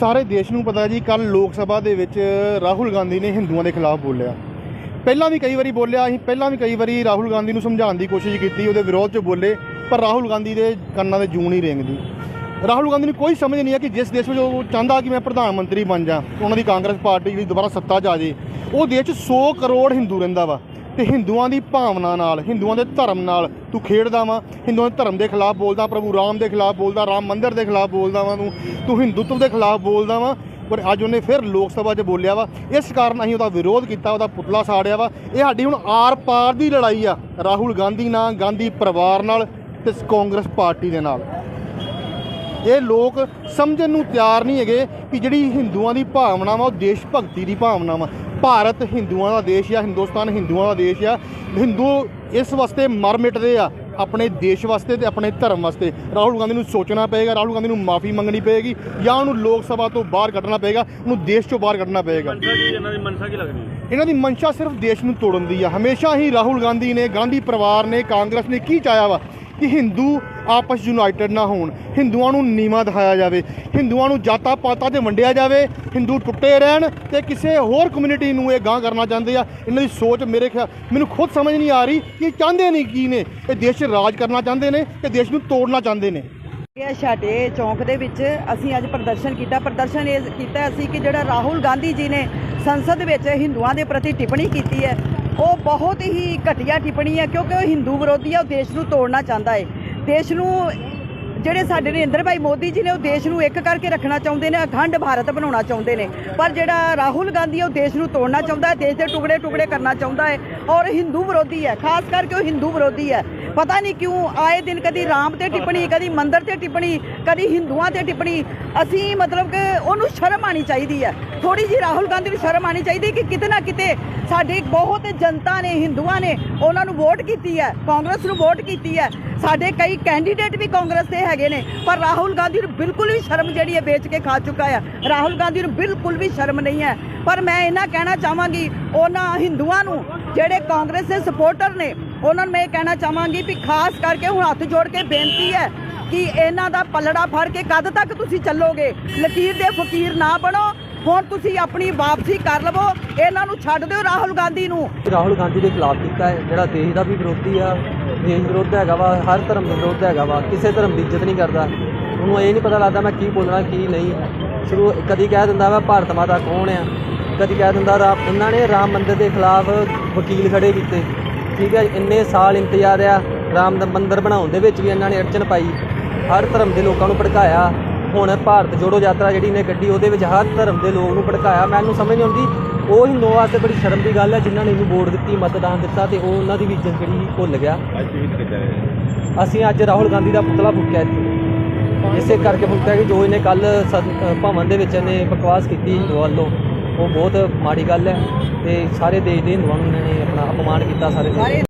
ਸਾਰੇ ਦੇਸ਼ ਨੂੰ ਪਤਾ ਜੀ ਕੱਲ ਲੋਕ ਸਭਾ ਦੇ ਵਿੱਚ ਰਾਹੁਲ ਗਾਂਧੀ ਨੇ ਹਿੰਦੂਆਂ ਦੇ ਖਿਲਾਫ ਬੋਲਿਆ। ਪਹਿਲਾਂ ਵੀ ਕਈ ਵਾਰੀ ਬੋਲਿਆ, ਅਸੀਂ ਪਹਿਲਾਂ ਵੀ ਕਈ ਵਾਰੀ ਰਾਹੁਲ ਗਾਂਧੀ ਨੂੰ ਸਮਝਾਉਣ ਦੀ ਕੋਸ਼ਿਸ਼ ਕੀਤੀ, ਉਹਦੇ ਵਿਰੋਧ 'ਚ ਬੋਲੇ, ਪਰ ਰਾਹੁਲ ਗਾਂਧੀ ਦੇ ਕੰਨਾਂ ਦੇ ਜੂਨ ਹੀ ਰੇਂਗਦੀ। ਰਾਹੁਲ ਗਾਂਧੀ ਨੂੰ ਕੋਈ ਸਮਝ ਨਹੀਂ ਹੈ ਕਿ ਜਿਸ ਦੇਸ਼ ਵਿੱਚ ਉਹ ਚਾਹੁੰਦਾ ਕਿ ਮੈਂ ਪ੍ਰਧਾਨ ਮੰਤਰੀ ਬਣ ਜਾ, ਉਹਨਾਂ ਦੀ ਕਾਂਗਰਸ ਪਾਰਟੀ ਜਿਹੜੀ ਦੁਬਾਰਾ ਸੱਤਾ 'ਚ ਆ ਜੇ, ਉਹ ਦੇਸ਼ 'ਚ 100 ਕਰੋੜ ਹਿੰਦੂ ਰਹਿੰਦਾ ਵਾ। ਤੇ ਹਿੰਦੂਆਂ ਦੀ ਭਾਵਨਾ ਨਾਲ, ਹਿੰਦੂਆਂ ਦੇ ਧਰਮ ਨਾਲ ਤੂੰ ਖੇਡਦਾ ਵਾ, ਹਿੰਦੂਆਂ ਦੇ ਧਰਮ ਦੇ ਖਿਲਾਫ ਬੋਲਦਾ, ਪ੍ਰਭੂ ਰਾਮ ਦੇ ਖਿਲਾਫ ਬੋਲਦਾ, ਰਾਮ ਮੰਦਿਰ ਦੇ ਖਿਲਾਫ ਬੋਲਦਾ ਵਾ ਤੂੰ ਤੂੰ ਹਿੰਦੂਤਵ ਦੇ ਖਿਲਾਫ ਬੋਲਦਾ ਵਾ, ਪਰ ਅੱਜ ਉਹਨੇ ਫਿਰ ਲੋਕ ਸਭਾ 'ਚ ਬੋਲਿਆ ਵਾ, ਇਸ ਕਾਰਨ ਅਸੀਂ ਉਹਦਾ ਵਿਰੋਧ ਕੀਤਾ, ਉਹਦਾ ਪੁਤਲਾ ਸਾੜਿਆ ਵਾ। ਇਹ ਸਾਡੀ ਹੁਣ ਆਰ ਪਾਰ ਦੀ ਲੜਾਈ ਆ, ਰਾਹੁਲ ਗਾਂਧੀ ਨਾਲ, ਗਾਂਧੀ ਪਰਿਵਾਰ ਨਾਲ ਤੇ ਕਾਂਗਰਸ ਪਾਰਟੀ ਦੇ ਨਾਲ। ਇਹ ਲੋਕ ਸਮਝਣ ਨੂੰ ਤਿਆਰ ਨਹੀਂ ਹੈਗੇ ਕਿ ਜਿਹੜੀ ਹਿੰਦੂਆਂ ਦੀ ਭਾਵਨਾ ਵਾ, ਉਹ ਦੇਸ਼ ਭਗਤੀ ਦੀ ਭਾਵਨਾ ਵਾ। ਭਾਰਤ ਹਿੰਦੂਆਂ ਦਾ ਦੇਸ਼ ਆ ਹਿੰਦੁਸਤਾਨ ਹਿੰਦੂਆਂ ਦਾ ਦੇਸ਼ ਆ। ਹਿੰਦੂ ਇਸ ਵਾਸਤੇ ਮਰ ਮਿਟਦੇ ਆ ਆਪਣੇ ਦੇਸ਼ ਵਾਸਤੇ ਤੇ ਆਪਣੇ ਧਰਮ ਵਾਸਤੇ। ਰਾਹੁਲ ਗਾਂਧੀ ਨੂੰ ਸੋਚਣਾ ਪਏਗਾ ਰਾਹੁਲ ਗਾਂਧੀ ਨੂੰ ਮਾਫੀ ਮੰਗਣੀ ਪਏਗੀ ਜਾਂ ਉਹਨੂੰ ਲੋਕ ਸਭਾ ਤੋਂ ਬਾਹਰ ਕੱਢਣਾ ਪਏਗਾ ਉਹਨੂੰ ਦੇਸ਼ ਚੋਂ ਬਾਹਰ ਕੱਢਣਾ ਪਏਗਾ। ਇਹਨਾਂ ਦੀ ਮਨਸਾ ਕੀ ਲੱਗਦੀ ਹੈ? ਇਹਨਾਂ ਦੀ ਮਨਸ਼ਾ ਸਿਰਫ ਦੇਸ਼ ਨੂੰ ਤੋੜਨ ਦੀ ਆ। ਹਮੇਸ਼ਾ ਹੀ ਰਾਹੁਲ ਗਾਂਧੀ ਨੇ ਗਾਂਧੀ ਪਰਿਵਾਰ ਨੇ ਕਾਂਗਰਸ ਨੇ ਕੀ ਚਾਹਿਆ ਵਾ? ਕਿ ਹਿੰਦੂ ਆਪਸ ਯੂਨਾਈਟਿਡ ਨਾ ਹੋਣ। ਹਿੰਦੂਆਂ ਨੂੰ ਨੀਵਾਂ ਦਿਖਾਇਆ ਜਾਵੇ। ਹਿੰਦੂਆਂ ਨੂੰ ਜਾਤਾਂ ਪਾਤਾਂ 'ਤੇ ਵੰਡਿਆ ਜਾਵੇ। ਹਿੰਦੂ ਟੁੱਟੇ ਰਹਿਣ ਤੇ ਕਿਸੇ ਹੋਰ ਕਮਿਊਨਿਟੀ ਨੂੰ ਇਹ ਗਾਂਹ ਕਰਨਾ ਚਾਹੁੰਦੇ ਆ। ਇਹਨਾਂ ਦੀ ਸੋਚ ਮੇਰੇ ਖਿਆਲ ਮੈਨੂੰ ਖੁਦ ਸਮਝ ਨਹੀਂ ਆ ਰਹੀ ਕਿ ਚਾਹੁੰਦੇ ਨਹੀਂ ਕੀ ਨੇ। ਇਹ ਦੇਸ਼ 'ਚ ਰਾਜ ਕਰਨਾ ਚਾਹੁੰਦੇ ਨੇ ਕਿ ਦੇਸ਼ ਨੂੰ ਤੋੜਨਾ ਚਾਹੁੰਦੇ ਨੇ। ਇਹ ਛਾਟੇ ਚੌਂਕ ਦੇ ਵਿੱਚ ਅਸੀਂ ਅੱਜ ਪ੍ਰਦਰਸ਼ਨ ਕੀਤਾ। ਪ੍ਰਦਰਸ਼ਨ ਇਹ ਕੀਤਾ ਅਸੀਂ ਕਿ ਜਿਹੜਾ ਰਾਹੁਲ ਗਾਂਧੀ ਜੀ ਨੇ ਸੰਸਦ ਵਿੱਚ ਹਿੰਦੂਆਂ ਦੇ ਪ੍ਰਤੀ ਟਿੱਪਣੀ ਕੀਤੀ ਹੈ, ਉਹ ਬਹੁਤ ਹੀ ਘਟੀਆ ਟਿੱਪਣੀ ਹੈ ਕਿਉਂਕਿ ਉਹ ਹਿੰਦੂ ਵਿਰੋਧੀ ਹੈ ਉਹ ਦੇਸ਼ ਨੂੰ ਤੋੜਨਾ ਚਾਹੁੰਦਾ ਹੈ ਦੇਸ਼ ਨੂੰ ਜਿਹੜੇ ਸਾਡੇ ਨਰਿੰਦਰ ਭਾਈ ਮੋਦੀ ਜੀ ਨੇ ਉਹ ਦੇਸ਼ ਨੂੰ ਇੱਕ ਕਰਕੇ ਰੱਖਣਾ ਚਾਹੁੰਦੇ ਨੇ, ਅਖੰਡ ਭਾਰਤ ਬਣਾਉਣਾ ਚਾਹੁੰਦੇ ਨੇ। ਪਰ ਜਿਹੜਾ ਰਾਹੁਲ ਗਾਂਧੀ ਹੈ ਉਹ ਦੇਸ਼ ਨੂੰ ਤੋੜਨਾ ਚਾਹੁੰਦਾ ਹੈ, ਦੇਸ਼ ਦੇ ਟੁਕੜੇ ਟੁਕੜੇ ਕਰਨਾ ਚਾਹੁੰਦਾ ਹੈ ਔਰ ਹਿੰਦੂ ਵਿਰੋਧੀ ਹੈ। ਖਾਸ ਕਰਕੇ ਉਹ ਹਿੰਦੂ ਵਿਰੋਧੀ ਹੈ। ਪਤਾ ਨਹੀਂ ਕਿਉਂ ਆਏ ਦਿਨ ਕਦੀ ਰਾਮ ਤੇ ਟਿੱਪਣੀ, ਕਦੀ ਮੰਦਰ ਤੇ ਟਿੱਪਣੀ, ਕਦੀ ਹਿੰਦੂਆਂ ਤੇ ਟਿੱਪਣੀ। ਅਸੀਂ ਮਤਲਬ ਕਿ ਉਹਨੂੰ ਸ਼ਰਮ ਆਣੀ ਚਾਹੀਦੀ ਹੈ। ਥੋੜੀ ਜੀ ਰਾਹੁਲ ਗਾਂਧੀ ਨੂੰ ਸ਼ਰਮ ਆਣੀ ਚਾਹੀਦੀ ਕਿ ਕਿਤੇ ਨਾ ਕਿਤੇ ਸਾਡੀ ਬਹੁਤ ਜਨਤਾ ਨੇ, ਹਿੰਦੂਆਂ ਨੇ ਉਹਨਾਂ ਨੂੰ ਵੋਟ ਕੀਤੀ ਹੈ, ਕਾਂਗਰਸ ਨੂੰ ਵੋਟ ਕੀਤੀ ਹੈ। ਸਾਡੇ ਕਈ ਕੈਂਡੀਡੇਟ ਵੀ ਕਾਂਗਰਸ ਦੇ ਹੈਗੇ ਨੇ, ਪਰ ਰਾਹੁਲ ਗਾਂਧੀ ਨੂੰ ਬਿਲਕੁਲ ਵੀ ਸ਼ਰਮ ਜਿਹੜੀ ਹੈ ਵੇਚ ਕੇ ਖਾ ਚੁੱਕਾ ਹੈ। ਰਾਹੁਲ ਗਾਂਧੀ ਨੂੰ ਬਿਲਕੁਲ ਵੀ ਸ਼ਰਮ ਨਹੀਂ ਹੈ। ਪਰ ਮੈਂ ਇਹਨਾਂ ਕਹਿਣਾ ਚਾਹਾਂਗੀ, ਉਹਨਾਂ ਹਿੰਦੂਆਂ ਨੂੰ, ਜਿਹੜੇ ਕਾਂਗਰਸ ਦੇ ਸਪੋਰਟਰ ਨੇ ਉਹਨਾਂ ਨੂੰ ਮੈਂ ਇਹ ਕਹਿਣਾ ਚਾਹਾਂਗੀ ਵੀ ਖਾਸ ਕਰਕੇ ਹੁਣ ਹੱਥ ਜੋੜ ਕੇ ਬੇਨਤੀ ਹੈ ਕਿ ਇਹਨਾਂ ਦਾ ਪਲੜਾ ਫੜ ਕੇ ਕਦ ਤੱਕ ਤੁਸੀਂ ਚੱਲੋਗੇ? ਲਕੀਰ ਦੇ ਫਕੀਰ ਨਾ ਬਣੋ। ਹੁਣ ਤੁਸੀਂ ਆਪਣੀ ਵਾਪਸੀ ਕਰ ਲਵੋ। ਇਹਨਾਂ ਨੂੰ ਛੱਡ ਦਿਓ ਰਾਹੁਲ ਗਾਂਧੀ ਨੂੰ। ਰਾਹੁਲ ਗਾਂਧੀ ਦੇ ਖਿਲਾਫ ਕੀਤਾ ਹੈ, ਜਿਹੜਾ ਦੇਸ਼ ਦਾ ਵੀ ਵਿਰੋਧੀ ਆ, ਦੇਸ਼ ਵਿਰੋਧ ਹੈਗਾ ਵਾ, ਹਰ ਧਰਮ ਦਾ ਵਿਰੋਧ ਹੈਗਾ ਵਾ, ਕਿਸੇ ਧਰਮ ਦੀ ਇੱਜ਼ਤ ਨਹੀਂ ਕਰਦਾ। ਉਹਨੂੰ ਇਹ ਨਹੀਂ ਪਤਾ ਲੱਗਦਾ ਮੈਂ ਕੀ ਬੋਲਣਾ, ਕੀ ਨਹੀਂ। ਸ਼ੁਰੂ ਕਦੀ ਕਹਿ ਦਿੰਦਾ ਵਾ, ਭਾਰਤ ਮਾਤਾ ਕੌਣ ਆ? ਕਦੀ ਕਹਿ ਦਿੰਦਾ ਇਹਨਾਂ ਨੇ ਰਾਮ ਮੰਦਿਰ ਦੇ ਖਿਲਾਫ ਵਕੀਲ ਖੜੇ ਕੀਤੇ। ਠੀਕ ਹੈ ਇੰਨੇ ਸਾਲ ਇੰਤਜ਼ਾਰ ਆ, ਰਾਮ ਦਾ ਮੰਦਿਰ ਬਣਾਉਣ ਦੇ ਵਿੱਚ ਵੀ ਇਹਨਾਂ ਨੇ ਅੜਚਨ ਪਾਈ। ਹਰ ਧਰਮ ਦੇ ਲੋਕਾਂ ਨੂੰ ਭੜਕਾਇਆ। ਹੁਣ ਭਾਰਤ ਜੋੜੋ ਯਾਤਰਾ ਜਿਹੜੀ ਨੇ ਗੱਡੀ ਉਹਦੇ ਵਿੱਚ ਹਰ ਧਰਮ ਦੇ ਲੋਕ ਨੂੰ ਭੜਕਾਇਆ। ਮੈਨੂੰ ਸਮਝ ਨਹੀਂ ਆਉਂਦੀ, ਉਹ ਹਿੰਦੂਆਂ ਵਾਸਤੇ ਬੜੀ ਸ਼ਰਮ ਦੀ ਗੱਲ ਹੈ, ਜਿਨ੍ਹਾਂ ਨੇ ਇਹਨੂੰ ਵੋਟ ਦਿੱਤੀ, ਮਤਦਾਨ ਦਿੱਤਾ ਤੇ ਉਹ ਉਹਨਾਂ ਦੀ ਵੀ ਇੱਜ਼ਤ ਜਿਹੜੀ ਭੁੱਲ ਗਿਆ। ਅਸੀਂ ਅੱਜ ਰਾਹੁਲ ਗਾਂਧੀ ਦਾ ਪੁਤਲਾ ਫੂਕਿਆ ਇੱਥੇ। ਇਸੇ ਕਰਕੇ ਫੂਕਿਆ ਕਿ ਜੋ ਇਹਨੇ ਕੱਲ ਭਵਨ ਦੇ ਵਿੱਚ ਇਹਨੇ ਬਕਵਾਸ ਕੀਤੀ ਹਿੰਦੂਆਂ ਵੱਲੋਂ। ਉਹ ਬਹੁਤ ਮਾੜੀ ਗੱਲ ਹੈ ਤੇ ਸਾਰੇ ਦੇਸ਼ ਦੇ ਹਿੰਦੂਆਂ ਨੂੰ ਇਹਨਾਂ ਨੇ ਆਪਣਾ ਅਪਮਾਨ ਕੀਤਾ ਸਾਰੇ ਦੇ। ਸਾਰੇ